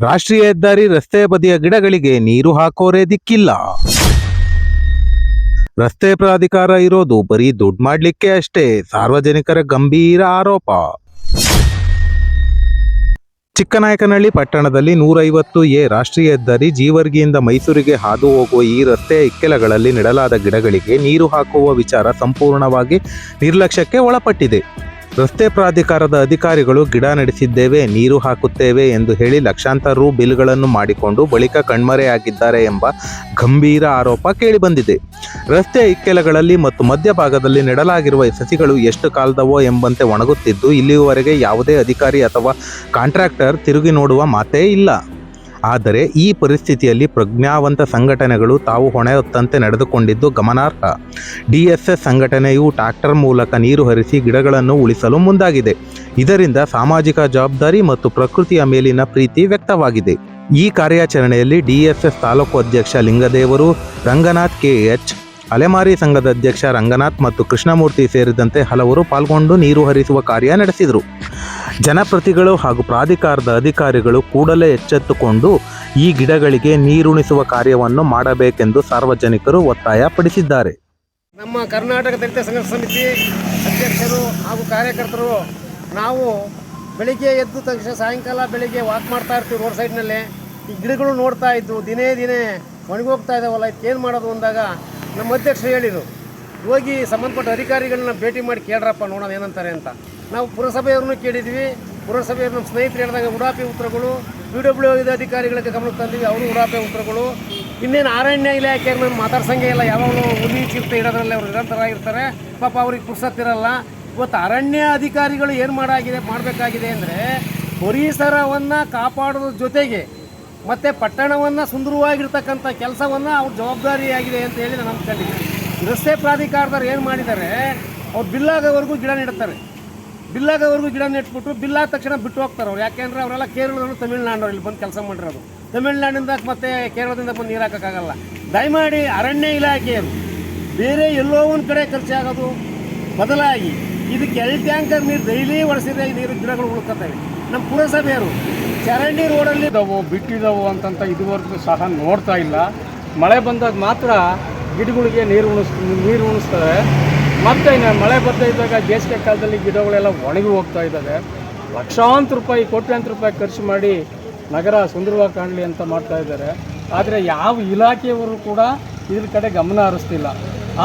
ರಾಷ್ಟ್ರೀಯ ಹೆದ್ದಾರಿ ರಸ್ತೆ ಬದಿಯ ಗಿಡಗಳಿಗೆ ನೀರು ಹಾಕೋರೇ ದಿಕ್ಕಿಲ್ಲ. ರಸ್ತೆ ಪ್ರಾಧಿಕಾರ ಇರೋದು ಬರೀ ದುಡ್ಡು ಮಾಡ್ಲಿಕ್ಕೆ ಅಷ್ಟೇ, ಸಾರ್ವಜನಿಕರ ಗಂಭೀರ ಆರೋಪ. ಚಿಕ್ಕನಾಯಕನಹಳ್ಳಿ ಪಟ್ಟಣದಲ್ಲಿ ನೂರೈವತ್ತು ಎ ರಾಷ್ಟ್ರೀಯ ಹೆದ್ದಾರಿ ಜೀವರ್ಗಿಯಿಂದ ಮೈಸೂರಿಗೆ ಹಾದು ಹೋಗುವ ಈ ರಸ್ತೆಯ ಇಕ್ಕೆಲಗಳಲ್ಲಿ ನೆಡಲಾದ ಗಿಡಗಳಿಗೆ ನೀರು ಹಾಕುವ ವಿಚಾರ ಸಂಪೂರ್ಣವಾಗಿ ನಿರ್ಲಕ್ಷ್ಯಕ್ಕೆ ಒಳಪಟ್ಟಿದೆ. ರಸ್ತೆ ಪ್ರಾಧಿಕಾರದ ಅಧಿಕಾರಿಗಳು ಗಿಡ ನಡೆಸಿದ್ದೇವೆ, ನೀರು ಹಾಕುತ್ತೇವೆ ಎಂದು ಹೇಳಿ ಲಕ್ಷಾಂತರ ರು ಬಿಲ್ಗಳನ್ನು ಮಾಡಿಕೊಂಡು ಬಳಿಕ ಕಣ್ಮರೆಯಾಗಿದ್ದಾರೆ ಎಂಬ ಗಂಭೀರ ಆರೋಪ ಕೇಳಿಬಂದಿದೆ. ರಸ್ತೆ ಇಕ್ಕೆಲಗಳಲ್ಲಿ ಮತ್ತು ಮಧ್ಯಭಾಗದಲ್ಲಿ ನೆಡಲಾಗಿರುವ ಸಸಿಗಳು ಎಷ್ಟು ಕಾಲದವೋ ಎಂಬಂತೆ ಒಣಗುತ್ತಿದ್ದು ಇಲ್ಲಿಯವರೆಗೆ ಯಾವುದೇ ಅಧಿಕಾರಿ ಅಥವಾ ಕಾಂಟ್ರಾಕ್ಟರ್ ತಿರುಗಿ ನೋಡುವ ಮಾತೇ ಇಲ್ಲ. ಆದರೆ ಈ ಪರಿಸ್ಥಿತಿಯಲ್ಲಿ ಪ್ರಜ್ಞಾವಂತ ಸಂಘಟನೆಗಳು ತಾವು ಹೊಣೆ ಹೊತ್ತಂತೆ ನಡೆದುಕೊಂಡಿದ್ದು ಗಮನಾರ್ಹ. ಡಿಎಸ್ಎಸ್ ಸಂಘಟನೆಯು ಟ್ರಾಕ್ಟರ್ ಮೂಲಕ ನೀರು ಹರಿಸಿ ಗಿಡಗಳನ್ನು ಉಳಿಸಲು ಮುಂದಾಗಿದೆ. ಇದರಿಂದ ಸಾಮಾಜಿಕ ಜವಾಬ್ದಾರಿ ಮತ್ತು ಪ್ರಕೃತಿಯ ಮೇಲಿನ ಪ್ರೀತಿ ವ್ಯಕ್ತವಾಗಿದೆ. ಈ ಕಾರ್ಯಾಚರಣೆಯಲ್ಲಿ ಡಿಎಸ್ಎಸ್ ತಾಲೂಕು ಅಧ್ಯಕ್ಷ ಲಿಂಗದೇವರು, ರಂಗನಾಥ್ ಕೆಎಚ್ ಅಲೆಮಾರಿ ಸಂಘದ ಅಧ್ಯಕ್ಷ ರಂಗನಾಥ್ ಮತ್ತು ಕೃಷ್ಣಮೂರ್ತಿ ಸೇರಿದಂತೆ ಹಲವರು ಪಾಲ್ಗೊಂಡು ನೀರು ಹರಿಸುವ ಕಾರ್ಯ ನಡೆಸಿದರು. ಜನಪ್ರತಿಗಳು ಹಾಗೂ ಪ್ರಾಧಿಕಾರದ ಅಧಿಕಾರಿಗಳು ಕೂಡಲೇ ಎಚ್ಚೆತ್ತುಕೊಂಡು ಈ ಗಿಡಗಳಿಗೆ ನೀರುಣಿಸುವ ಕಾರ್ಯವನ್ನು ಮಾಡಬೇಕೆಂದು ಸಾರ್ವಜನಿಕರು ಒತ್ತಾಯ ಪಡಿಸಿದ್ದಾರೆ. ನಮ್ಮ ಕರ್ನಾಟಕ ದಲಿತ ಸಂಘರ್ಷ ಸಮಿತಿ ಅಧ್ಯಕ್ಷರು ಹಾಗೂ ಕಾರ್ಯಕರ್ತರು, ನಾವು ಬೆಳಿಗ್ಗೆ ಎದ್ದು ತಕ್ಷಣ ಸಾಯಂಕಾಲ ಬೆಳಿಗ್ಗೆ ವಾಕ್ ಮಾಡ್ತಾ ಇರ್ತೀವಿ ರೋಡ್ ಸೈಡ್ನಲ್ಲೇ ಈ ಗಿಡಗಳು ನೋಡ್ತಾ ಇದ್ದು ದಿನೇ ದಿನೇ ಒಣಗೋಗ್ತಾ ಇದ್ದಾವಲ್ಲ ಇದಕ್ಕೇನು ಮಾಡೋದು ಅಂದಾಗ ನಮ್ಮ ಅಧ್ಯಕ್ಷರು ಹೇಳಿದರು. ಹೋಗಿ ಸಂಬಂಧಪಟ್ಟ ಅಧಿಕಾರಿಗಳನ್ನ ಭೇಟಿ ಮಾಡಿ ಕೇಳ್ರಪ್ಪ ನೋಡೋಣ ಏನಂತಾರೆ ಅಂತ. ನಾವು ಪುರಸಭೆಯವ್ರನ್ನೂ ಕೇಳಿದ್ವಿ ಪುರಸಭೆಯವ್ರು ನಮ್ಮ ಸ್ನೇಹಿತರು ಹೇಳಿದಾಗ ಉಡಾಪಿ ಉತ್ತರಗಳು ಪಿ ಡಬ್ಲ್ಯೂ ಅಧಿಕಾರಿಗಳಿಗೆ ಗಮನಕ್ಕೆ ತಂದಿವಿ ಅವರು ಉಡಾಪಿ ಉತ್ತರಗಳು ಇನ್ನೇನು ಅರಣ್ಯ ಇಲಾಖೆ ನಾನು ಮಾತಾಡ್ಸಂಗೆ ಇಲ್ಲ. ಯಾವಾಗಲೂ ಹುಲಿ, ಚಿರತೆ ಇಡೋದ್ರಲ್ಲಿ ಅವರು ನಿರಂತರ ಇರ್ತಾರೆ ಪಾಪ ಅವ್ರಿಗೆ ಪುರ್ಸತ್ತಿರಲ್ಲ ಇವತ್ತು ಅರಣ್ಯ ಅಧಿಕಾರಿಗಳು ಏನು ಮಾಡಾಗಿದೆ, ಮಾಡಬೇಕಾಗಿದೆ ಅಂದರೆ ಪರಿಸರವನ್ನು ಕಾಪಾಡೋದ್ರ ಜೊತೆಗೆ ಮತ್ತು ಪಟ್ಟಣವನ್ನು ಸುಂದರವಾಗಿರ್ತಕ್ಕಂಥ ಕೆಲಸವನ್ನು ಅವ್ರ ಜವಾಬ್ದಾರಿಯಾಗಿದೆ ಅಂತ ಹೇಳಿ ನಾನು ಅಂದ್ಕೊಂಡಿದ್ದೀನಿ ರಸ್ತೆ ಪ್ರಾಧಿಕಾರದವ್ರು ಏನು ಮಾಡಿದ್ದಾರೆ, ಅವ್ರು ಬಿಲ್ಲಾಗೋವರೆಗೂ ಗಿಡ ನೆಡ್ತಾರೆ. ಬಿಲ್ಲಾಗೋವರೆಗೂ ಗಿಡ ನೆಟ್ಬಿಟ್ಟು ಬಿಲ್ಲಾದ ತಕ್ಷಣ ಬಿಟ್ಟು ಹೋಗ್ತಾರೆ ಅವ್ರು. ಯಾಕೆಂದ್ರೆ ಅವರೆಲ್ಲ ಕೇರಳದವರು ತಮಿಳ್ನಾಡವ್ರು ಇಲ್ಲಿ ಬಂದು ಕೆಲಸ ಮಾಡಿರೋದು. ತಮಿಳ್ನಾಡಿಂದ ಮತ್ತೆ ಕೇರಳದಿಂದ ಬಂದು ನೀರು ಹಾಕೋಕ್ಕಾಗಲ್ಲ. ದಯಮಾಡಿ ಅರಣ್ಯ ಇಲಾಖೆಯರು, ಬೇರೆ ಎಲ್ಲೋ ಒಂದು ಕಡೆ ಖರ್ಚಾಗೋದು ಬದಲಾಗಿ ಇದಕ್ಕೆ ಎರಡು ಟ್ಯಾಂಕರ್ ನೀರು ಡೈಲಿ ಒಡಿಸಿದ್ರೆ ನೀರು ಗಿಡಗಳು ಉಳ್ಕೊತವೆ. ನಮ್ಮ ಪುರಸಭೆಯವರು ಚರಂಡಿ ರೋಡಲ್ಲಿ ಇದಾವು ಬಿಟ್ಟಿದ್ದಾವು ಅಂತಂತ ಇದುವರೆಗೂ ಸಹ ನೋಡ್ತಾ ಇಲ್ಲ. ಮಳೆ ಬಂದಾಗ ಮಾತ್ರ ಗಿಡಗಳಿಗೆ ನೀರು ಉಣಿಸ್, ನೀರು ಉಣಿಸ್ತವೆ ಮತ್ತು ಇನ್ನು ಮಳೆ ಬರ್ತಾ ಇದ್ದಾಗ ಬೇಸಿಗೆ ಕಾಲದಲ್ಲಿ ಗಿಡಗಳೆಲ್ಲ ಒಣಗಿ ಹೋಗ್ತಾ ಇದ್ದಾವೆ. ಲಕ್ಷಾಂತರ ರೂಪಾಯಿ, ಕೋಟ್ಯಾಂತರ ರೂಪಾಯಿ ಖರ್ಚು ಮಾಡಿ ನಗರ ಸುಂದರವಾಗಿ ಕಾಣಲಿ ಅಂತ ಮಾಡ್ತಾ ಇದ್ದಾರೆ. ಆದರೆ ಯಾವ ಇಲಾಖೆಯವರು ಕೂಡ ಇದ್ರ ಕಡೆ ಗಮನ ಹರಿಸ್ತಿಲ್ಲ.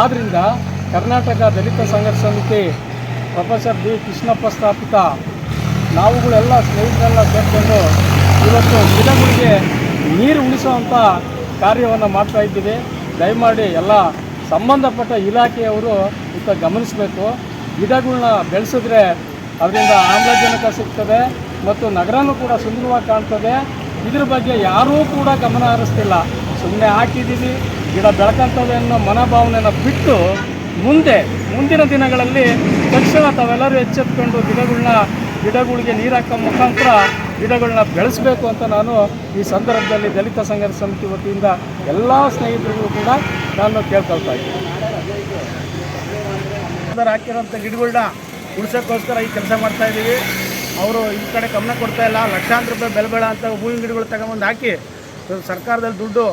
ಆದ್ದರಿಂದ ಕರ್ನಾಟಕ ದಲಿತ ಸಂಘರ್ಷ ಸಮಿತಿ ಪ್ರೊಫೆಸರ್ ಬಿ ಕೃಷ್ಣಪ್ಪ ಸ್ಥಾಪಿತ ನಾವುಗಳೆಲ್ಲ ಸ್ನೇಹಿತರೆಲ್ಲ ಸೇರಿಕೊಂಡು ಇವತ್ತು ಗಿಡಗಳಿಗೆ ನೀರು ಉಳಿಸುವಂಥ ಕಾರ್ಯವನ್ನು ಮಾಡ್ತಾ ಇದ್ದೀವಿ. ದಯಮಾಡಿ ಎಲ್ಲ ಸಂಬಂಧಪಟ್ಟ ಇಲಾಖೆಯವರು ಇಂಥ ಗಮನಿಸಬೇಕು. ಗಿಡಗಳನ್ನ ಬೆಳೆಸಿದ್ರೆ ಅದರಿಂದ ಆಮ್ಲಜನಕ ಸಿಗ್ತದೆ ಮತ್ತು ನಗರನೂ ಕೂಡ ಸುಂದರವಾಗಿ ಕಾಣ್ತದೆ. ಇದ್ರ ಬಗ್ಗೆ ಯಾರೂ ಕೂಡ ಗಮನ ಹರಿಸ್ತಿಲ್ಲ. ಸುಮ್ಮನೆ ಹಾಕಿದ್ದೀವಿ ಗಿಡ ಬೆಳಕಂತದೆ ಅನ್ನೋ ಮನೋಭಾವನೆಯನ್ನು ಬಿಟ್ಟು ಮುಂದೆ, ಮುಂದಿನ ದಿನಗಳಲ್ಲಿ ತಕ್ಷಣ ತಾವೆಲ್ಲರೂ ಎಚ್ಚೆತ್ಕೊಂಡು ಗಿಡಗಳನ್ನ ಗಿಡಗಳಿಗೆ ನೀರು ಹಾಕೋ ಮುಖಾಂತರ ಗಿಡಗಳನ್ನ ಬೆಳೆಸಬೇಕು ಅಂತ ನಾನು ಈ ಸಂದರ್ಭದಲ್ಲಿ ದಲಿತ ಸಂಘರ್ಷ ಸಮಿತಿ ವತಿಯಿಂದ ಎಲ್ಲ ಸ್ನೇಹಿತರಿಗೂ ಕೂಡ ನಾನು ಕೇಳ್ಕೊಳ್ತಾ ಇದ್ದೀನಿ. ಹಾಕಿರೋಂಥ ಗಿಡಗಳನ್ನ ಉಳಿಸೋಕ್ಕೋಸ್ಕರ ಈ ಕೆಲಸ ಮಾಡ್ತಾ ಇದ್ದೀವಿ. ಅವರು ಈ ಕಡೆ ಗಮನ ಕೊಡ್ತಾ ಇಲ್ಲ. ಲಕ್ಷಾಂತರ ರೂಪಾಯಿ ಬೆಲೆ ಬೇಡ ಅಂತ ಹೂವಿನ ಗಿಡಗಳು ತಗೊಂಬಂದು ಹಾಕಿ ಸರ್ಕಾರದಲ್ಲಿ ದುಡ್ಡು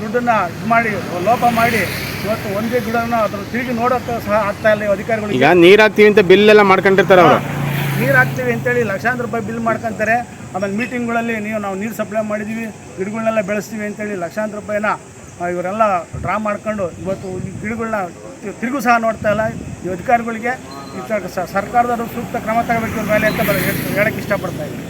ದುಡ್ಡನ್ನು ಇದು ಮಾಡಿ ಲೋಪ ಮಾಡಿ ಇವತ್ತು ಒಂದೇ ಗಿಡನ ಅದ್ರ ತಿರುಗಿ ನೋಡೋಕ್ಕೆ ಸಹ ಆಗ್ತಾ ಇಲ್ಲ ಅಧಿಕಾರಿಗಳು. ಈಗ ನೀರು ಹಾಕ್ತೀವಿ ಅಂತ ಬಿಲ್ ಎಲ್ಲ ಮಾಡ್ಕೊಂಡಿರ್ತಾರೆ ಅವರು. ನೀರು ಹಾಕ್ತೀವಿ ಅಂತೇಳಿ ಲಕ್ಷಾಂತರ ರೂಪಾಯಿ ಬಿಲ್ ಮಾಡ್ಕೊಂತಾರೆ. ಆಮೇಲೆ ಮೀಟಿಂಗ್ಗಳಲ್ಲಿ ನೀವು ನಾವು ನೀರು ಸಪ್ಲೈ ಮಾಡಿದ್ದೀವಿ ಗಿಡಗಳನ್ನೆಲ್ಲ ಬೆಳೆಸ್ತೀವಿ ಅಂತೇಳಿ ಲಕ್ಷಾಂತರ ರೂಪಾಯಿನ ಇವರೆಲ್ಲ ಡ್ರಾ ಮಾಡ್ಕೊಂಡು ಇವತ್ತು ಈ ಗಿಡಗಳನ್ನ ತಿರುಗೂ ಸಹ ನೋಡ್ತಾ ಇಲ್ಲ. ಈ ಅಧಿಕಾರಿಗಳಿಗೆ ಸರ್ಕಾರದವರು ಸೂಕ್ತ ಕ್ರಮ ತಗೋಬೇಕು ಮೇಲೆ ಅಂತ ಹೇಳಕ್ಕೆ ಇಷ್ಟಪಡ್ತಾ ಇದ್ದೀನಿ.